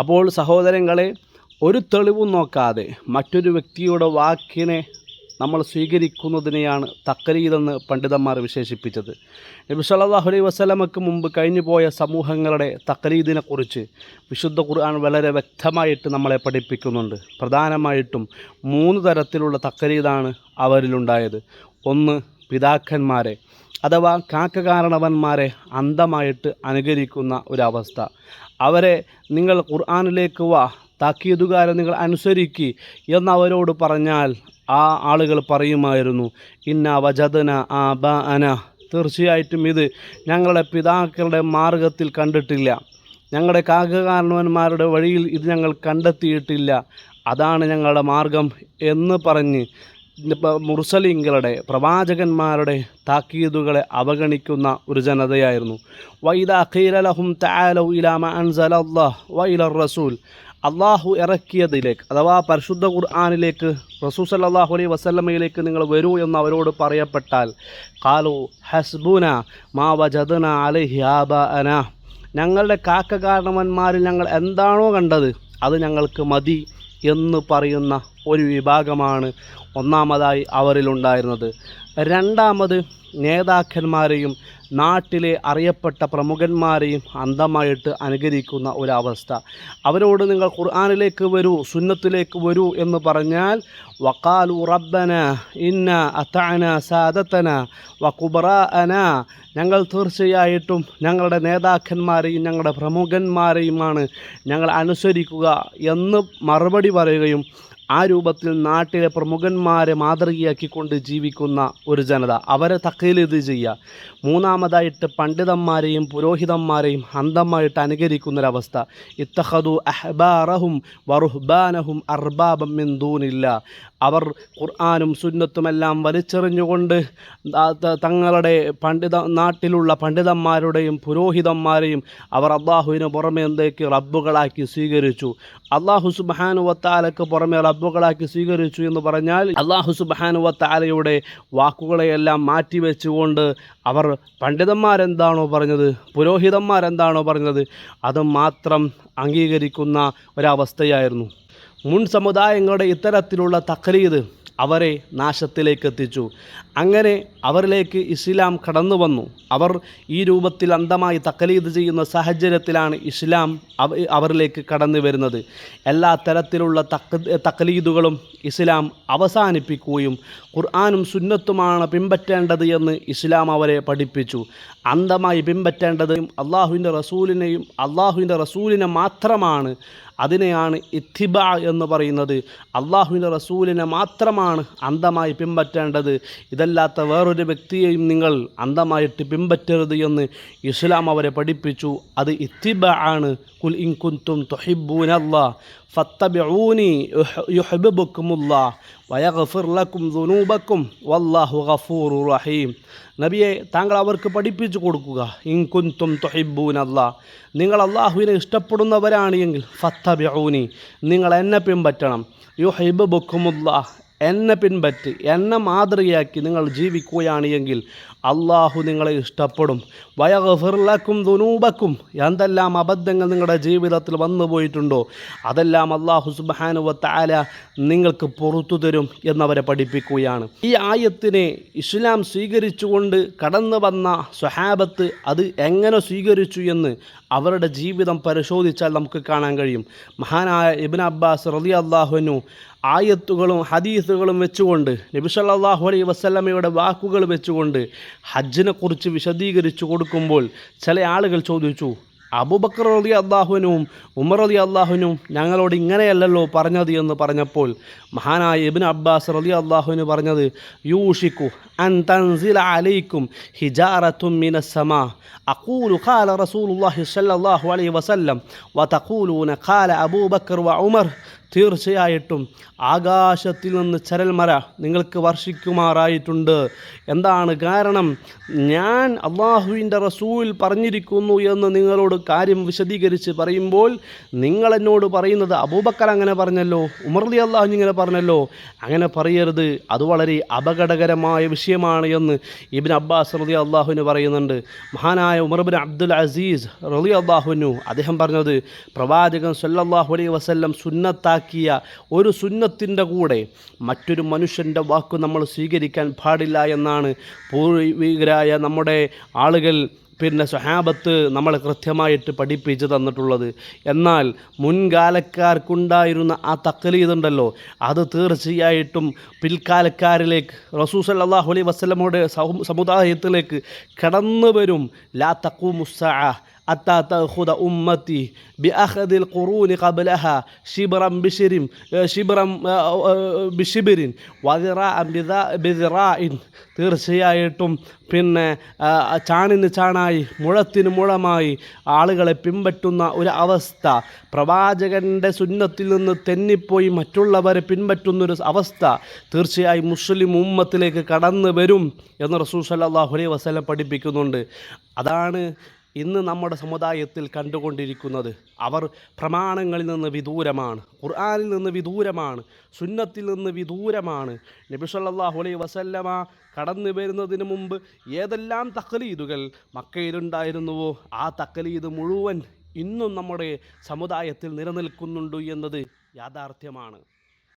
അപ്പോൾ സഹോദരങ്ങളെ ഒരു തെളിവും നോക്കാതെ മറ്റൊരു വ്യക്തിയുടെ വാക്കിനെ നമ്മൾ സ്വീകരിക്കുന്നതിനെയാണ് തക്കരീതെന്ന് പണ്ഡിതന്മാർ വിശേഷിപ്പിച്ചത്. നബി സല്ലല്ലാഹു അലൈഹി വസല്ലമക്ക് മുമ്പ് കഴിഞ്ഞുപോയ സമൂഹങ്ങളുടെ തക്കരീദിനെക്കുറിച്ച് വിശുദ്ധ ഖുർആൻ വളരെ വ്യക്തമായിട്ട് നമ്മളെ പഠിപ്പിക്കുന്നുണ്ട്. പ്രധാനമായിട്ടും മൂന്ന് തരത്തിലുള്ള തക്കരീതാണ് അവരിലുണ്ടായത്. ഒന്ന് പിതാക്കന്മാരെ അഥവാ കാക്കകാരണവന്മാരെ അന്ധമായിട്ട് അനുകരിക്കുന്ന ഒരവസ്ഥ. അവരെ നിങ്ങൾ ഖുർആാനിലേക്ക് വാ താക്കീതുകാരെ നിങ്ങൾ അനുസരിക്കി എന്ന് അവരോട് പറഞ്ഞാൽ ആ ആളുകൾ പറയുമായിരുന്നു ഇന്ന വജദന ആ ബ അന തീർച്ചയായിട്ടും ഇത് ഞങ്ങളുടെ പിതാക്കളുടെ മാർഗത്തിൽ കണ്ടിട്ടില്ല. ഞങ്ങളുടെ കാക്കകാരണവന്മാരുടെ വഴിയിൽ ഇത് ഞങ്ങൾ കണ്ടെത്തിയിട്ടില്ല. അതാണ് ഞങ്ങളുടെ മാർഗം എന്ന് പറഞ്ഞ് മുർസലിങ്ങളുടെ പ്രവാചകന്മാരുടെ താക്കീതുകളെ അവഗണിക്കുന്ന ഒരു ജനതയായിരുന്നു. വൈദ വൈല റസൂൽ. അള്ളാഹു ഇറക്കിയതിലേക്ക് അഥവാ പരിശുദ്ധ ഖുർആാനിലേക്ക് റസൂ സല്ലാഹു അലൈഹി വസല്ലമയിലേക്ക് നിങ്ങൾ വരൂ എന്ന് അവരോട് പറയപ്പെട്ടാൽ കാലു ഹസ്ബുന മാ വജദന അലൈഹി അന ഞങ്ങളുടെ കാക്കകാരണവന്മാരിൽ ഞങ്ങൾ എന്താണോ കണ്ടത് അത് ഞങ്ങൾക്ക് മതി എന്ന് പറയുന്ന ഒരു വിഭാഗമാണ് ഒന്നാമതായി അവരിലുണ്ടായിരുന്നത്. രണ്ടാമത് നേതാക്കന്മാരെയും നാട്ടിലെ അറിയപ്പെട്ട പ്രമുഖന്മാരെയും അന്ധമായിട്ട് അനുകരിക്കുന്ന ഒരവസ്ഥ. അവരോട് നിങ്ങൾ ഖുർആാനിലേക്ക് വരൂ സുന്നത്തിലേക്ക് വരൂ എന്ന് പറഞ്ഞാൽ വക്കാലു റബ്ബന ഇന്ന അത്താന സാദത്തന വകുബറാഅന ഞങ്ങൾ തീർച്ചയായിട്ടും ഞങ്ങളുടെ നേതാക്കന്മാരെയും ഞങ്ങളുടെ പ്രമുഖന്മാരെയുമാണ് ഞങ്ങൾ അനുസരിക്കുക എന്ന് മറുപടി പറയുകയും ആ രൂപത്തിൽ നാട്ടിലെ പ്രമുഖന്മാരെ മാതൃകയാക്കിക്കൊണ്ട് ജീവിക്കുന്ന ഒരു ജനത. അവരെ തക്കയിലിത് ചെയ്യുക മൂന്നാമതായിട്ട് പണ്ഡിതന്മാരെയും പുരോഹിതന്മാരെയും അന്ധമായിട്ട് അനുകരിക്കുന്നൊരവസ്ഥ. ഇത്തഹദു അഹ്ബാറഹും വറുഹ്ബാനഹും അർബാബം എന്തൂനില്ല അവർ ഖുർആാനും സുന്നത്തുമെല്ലാം വലിച്ചെറിഞ്ഞുകൊണ്ട് തങ്ങളുടെ പണ്ഡിത നാട്ടിലുള്ള പണ്ഡിതന്മാരുടെയും പുരോഹിതന്മാരെയും അവർ അള്ളാഹുവിന് പുറമെ എന്തേക്ക് റബ്ബുകളാക്കി സ്വീകരിച്ചു. അള്ളാഹു സുബാനുവത്താലക്ക് പുറമെ പുറമെ റബ്ബുകളാക്കി സ്വീകരിച്ചു എന്ന് പറഞ്ഞാൽ അള്ളാഹു സുബാനുവ താലയുടെ വാക്കുകളെയെല്ലാം മാറ്റിവെച്ചുകൊണ്ട് അവർ പണ്ഡിതന്മാരെന്താണോ പറഞ്ഞത് പുരോഹിതന്മാരെന്താണോ പറഞ്ഞത് അത് മാത്രം അംഗീകരിക്കുന്ന ഒരവസ്ഥയായിരുന്നു. മുൻ സമുദായങ്ങളുടെ ഇത്തരത്തിലുള്ള തക്രീത് അവരെ നാശത്തിലേക്ക് എത്തിച്ചു അങ്ങനെ അവരിലേക്ക് ഇസ്ലാം കടന്നു വന്നു. അവർ ഈ രൂപത്തിൽ അന്ധമായി തക്കലീത് ചെയ്യുന്ന സാഹചര്യത്തിലാണ് ഇസ്ലാം അവ അവരിലേക്ക് കടന്നു വരുന്നത്. എല്ലാ തരത്തിലുള്ള തക്ക തക്കലീദുകളും ഇസ്ലാം അവസാനിപ്പിക്കുകയും ഖുർആാനും സുന്നത്തുമാണ് പിൻപറ്റേണ്ടത് എന്ന് ഇസ്ലാം അവരെ പഠിപ്പിച്ചു. അന്ധമായി പിൻപറ്റേണ്ടതും അള്ളാഹുവിന്റെ റസൂലിനെയും അള്ളാഹുവിന്റെ റസൂലിനെ മാത്രമാണ് അതിനെയാണ് ഇത്തിബ എന്ന് പറയുന്നത്. അള്ളാഹുവിന്റെ റസൂലിനെ മാത്രമാണ് അന്ധമായി പിൻപറ്റേണ്ടത്. ഇതല്ലാത്ത വേറൊരു വ്യക്തിയെയും നിങ്ങൾ അന്ധമായിട്ട് പിൻപറ്റരുത് എന്ന് ഇസ്ലാം അവരെ പഠിപ്പിച്ചു. അത് ഇത്തിബ ആണ്. കുൽ ഇൻ കുന്തും തൊഹിബൂനല്ലാ ഫത്തബിഊനി യുഹബിബുക്കുമുല്ലാ. വയഗഫിർ ലക്കും ദുനൂബക്കും വല്ലാഹു ഗഫൂറു റഹീം. നബിയെ താങ്കൾ അവർക്ക് പഠിപ്പിച്ചു കൊടുക്കുക. ഇൻകുന്തും തൊഹിബൂൻ അല്ലാ നിങ്ങൾ അള്ളാഹുവിനെ ഇഷ്ടപ്പെടുന്നവരാണ് എങ്കിൽ ഫത്തബിഊനി. നിങ്ങൾ എന്നെ പിൻപറ്റണം. യുഹബിബുക്കുമുല്ലാ. എന്നെ പിൻപറ്റി എന്നെ മാതൃകയാക്കി നിങ്ങൾ ജീവിക്കുകയാണ് എങ്കിൽ അള്ളാഹു നിങ്ങളെ ഇഷ്ടപ്പെടും. വയഗഫിർലക്കും ദുനൂബക്കും. എന്തെല്ലാം അബദ്ധങ്ങൾ നിങ്ങളുടെ ജീവിതത്തിൽ വന്നു പോയിട്ടുണ്ടോ? അതെല്ലാം അള്ളാഹു സുബാനുവത്താല നിങ്ങൾക്ക് പുറത്തു തരും എന്നവരെ പഠിപ്പിക്കുകയാണ്. ഈ ആയത്തിനെ ഇസ്ലാം സ്വീകരിച്ചുകൊണ്ട് കടന്നു വന്ന സ്വഹാബത്ത് അത് എങ്ങനെ സ്വീകരിച്ചു എന്ന് അവരുടെ ജീവിതം പരിശോധിച്ചാൽ നമുക്ക് കാണാൻ കഴിയും. മഹാനായ ഇബിൻ അബ്ബാസ് റലി അള്ളാഹുനു ആയത്തുകളും ഹദീസുകളും വെച്ചുകൊണ്ട് നബിസല്ലാഹു അലൈ വസ്ലമയുടെ വാക്കുകൾ വെച്ചുകൊണ്ട് ഹജ്ജിനെക്കുറിച്ച് വിശദീകരിച്ചു കൊടുക്കുമ്പോൾ ചില ആളുകൾ ചോദിച്ചു അബുബക്കർ റതി അള്ളാഹുവിനും ഉമർ റതി അള്ളാഹുവിനും ഞങ്ങളോട് ഇങ്ങനെയല്ലല്ലോ പറഞ്ഞത്? എന്ന് പറഞ്ഞപ്പോൾ മഹാനായ ഇബിൻ അബ്ബാസ് റതി അള്ളാഹുവിന് പറഞ്ഞത് യൂഷിക്കു അൻ തൻസിൽ അലൈക്കും ഹിജാറത്തും മിനസമാ അഖൂലു ഖാല റസൂലുള്ളാഹി സ്വല്ലല്ലാഹു അലൈഹി വസല്ലം വതഖൂലൂന ഖാല അബൂബക്കർ വ ഉമർ. തീർച്ചയായിട്ടും ആകാശത്തിൽ നിന്ന് ചരൽമര നിങ്ങൾക്ക് വർഷിക്കുമാറായിട്ടുണ്ട്. എന്താണ് കാരണം? ഞാൻ അള്ളാഹുവിന്റെ റസൂൽ പറഞ്ഞിരിക്കുന്നു എന്ന് നിങ്ങളോട് കാര്യം വിശദീകരിച്ച് പറയുമ്പോൾ നിങ്ങൾ എന്നോട് പറയുന്നത് അബൂബക്കർ അങ്ങനെ പറഞ്ഞല്ലോ ഉമർലി അള്ളാഹു ഇങ്ങനെ പറഞ്ഞല്ലോ. അങ്ങനെ പറയരുത്. അത് വളരെ അപകടകരമായ വിഷയമാണ് എന്ന് ഇബിൻ അബ്ബാസ് റലി അള്ളാഹുവിന് പറയുന്നുണ്ട്. മഹാനായ ഉമർബിൻ അബ്ദുൽ അസീസ് റലി അള്ളാഹുനു അദ്ദേഹം പറഞ്ഞത് പ്രവാചകൻ സല്ലാഹു അലൈ വസ്ല്ലം വസല്ലം സുന്നത്താക്കിയ ഒരു സുന്നത്തിന്റെ കൂടെ മറ്റൊരു മനുഷ്യന്റെ വാക്ക് നമ്മൾ സ്വീകരിക്കാൻ പാടില്ല എന്നാണ് പൂർവികരായ നമ്മുടെ ആളുകൾ പിന്നെ സ്വഹാബത്ത് നമ്മൾ കൃത്യമായിട്ട് പഠിപ്പിച്ച് തന്നിട്ടുള്ളത്. എന്നാൽ മുൻകാലക്കാർക്കുണ്ടായിരുന്ന ആ തക്കലീതുണ്ടല്ലോ അത് തീർച്ചയായിട്ടും പിൽക്കാലക്കാരിലേക്ക് റസൂ സല്ലല്ലാഹു അലൈ വസല്ലമയുടെ സഹു- സമുദായത്തിലേക്ക് കടന്നു വരും ലാ തഖൂമുസ്സാ അത്താ തഹുദ ഉമ്മത്തി ബി അഹദിൽ ഖുറൂനി കബലഹ ഷിബറം ബിഷിരിം ഷിബറം ബിഷിബിരിൻ വതിറ തീർച്ചയായിട്ടും. പിന്നെ ചാണിന് ചാണായി മുഴത്തിന് മുഴമായി ആളുകളെ പിൻപറ്റുന്ന ഒരു അവസ്ഥ. പ്രവാചകന്റെ സുന്നത്തിൽ നിന്ന് തെന്നിപ്പോയി മറ്റുള്ളവരെ പിൻപറ്റുന്നൊരു അവസ്ഥ. തീർച്ചയായും മുസ്ലിം ഉമ്മത്തിലേക്ക് കടന്നു വരും എന്ന് റസൂൽ സല്ലാഹു വസ്ലം പഠിപ്പിക്കുന്നുണ്ട്. അതാണ് ഇന്ന് നമ്മുടെ സമുദായത്തിൽ കണ്ടുകൊണ്ടിരിക്കുന്നത് അവർ പ്രമാണങ്ങളിൽ നിന്ന് വിദൂരമാണ് ഖുർആാനിൽ നിന്ന് വിദൂരമാണ് സുന്നത്തിൽ നിന്ന് വിദൂരമാണ്. നബി അലൈഹി വസല്ലമ കടന്നു വരുന്നതിന് മുമ്പ് ഏതെല്ലാം തക്കലീദുകൾ മക്കയിലുണ്ടായിരുന്നുവോ ആ തക്കലീദ് മുഴുവൻ ഇന്നും നമ്മുടെ സമുദായത്തിൽ നിലനിൽക്കുന്നുണ്ട് എന്നത് യാഥാർത്ഥ്യമാണ്.